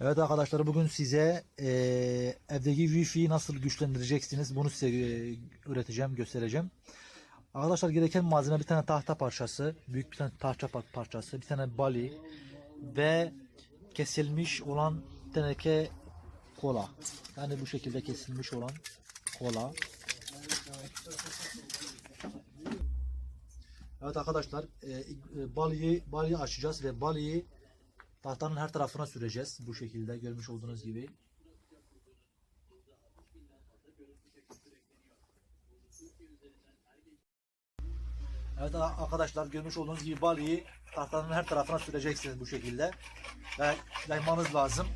Evet arkadaşlar bugün size eee, evdeki Wi-Fi'yi nasıl güçlendireceksiniz bunu size eee, öğreteceğim, göstereceğim. Arkadaşlar gereken malzeme bir tane tahta parçası, büyük bir tane tahta par- parçası, bir tane bali ve kesilmiş olan teneke kola. Yani bu şekilde kesilmiş olan kola. Evet arkadaşlar eee, e, baliyi, baliyi açacağız ve baliyi Tahtanın her tarafına süreceğiz. Bu şekilde görmüş olduğunuz gibi. Evet arkadaşlar görmüş olduğunuz gibi baliyi tahtanın her tarafına süreceksiniz bu şekilde. Ve yaymanız lazım.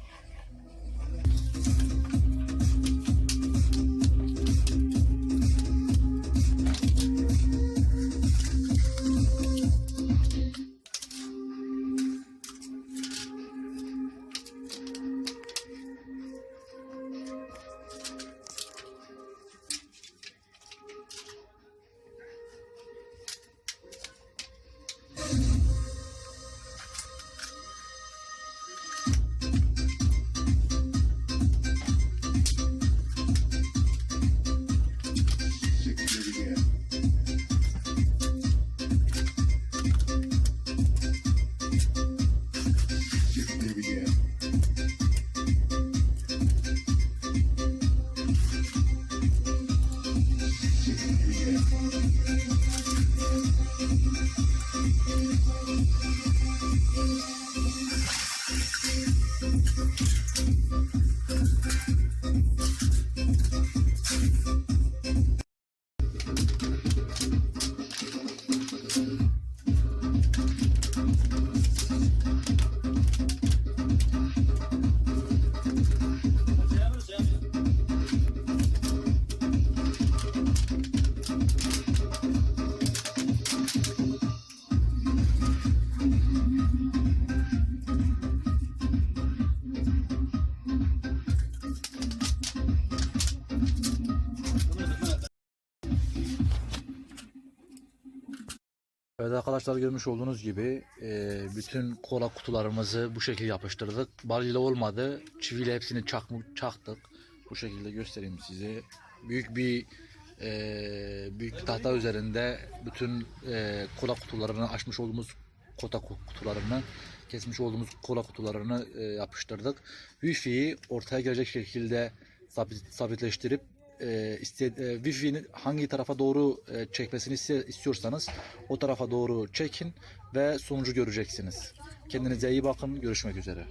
Evet arkadaşlar görmüş olduğunuz gibi e, bütün kola kutularımızı bu şekilde yapıştırdık. Balıyla olmadı. Çiviyle hepsini çakmı, çaktık. Bu şekilde göstereyim size. Büyük bir e, büyük bir tahta üzerinde bütün e, kola kutularını açmış olduğumuz kota ku- kutularını kesmiş olduğumuz kola kutularını e, yapıştırdık. Wi-Fi'yi ortaya gelecek şekilde sabit, sabitleştirip e, e, Wi-Fi'nin hangi tarafa doğru e, çekmesini istiyorsanız o tarafa doğru çekin ve sonucu göreceksiniz. Kendinize iyi bakın. Görüşmek üzere.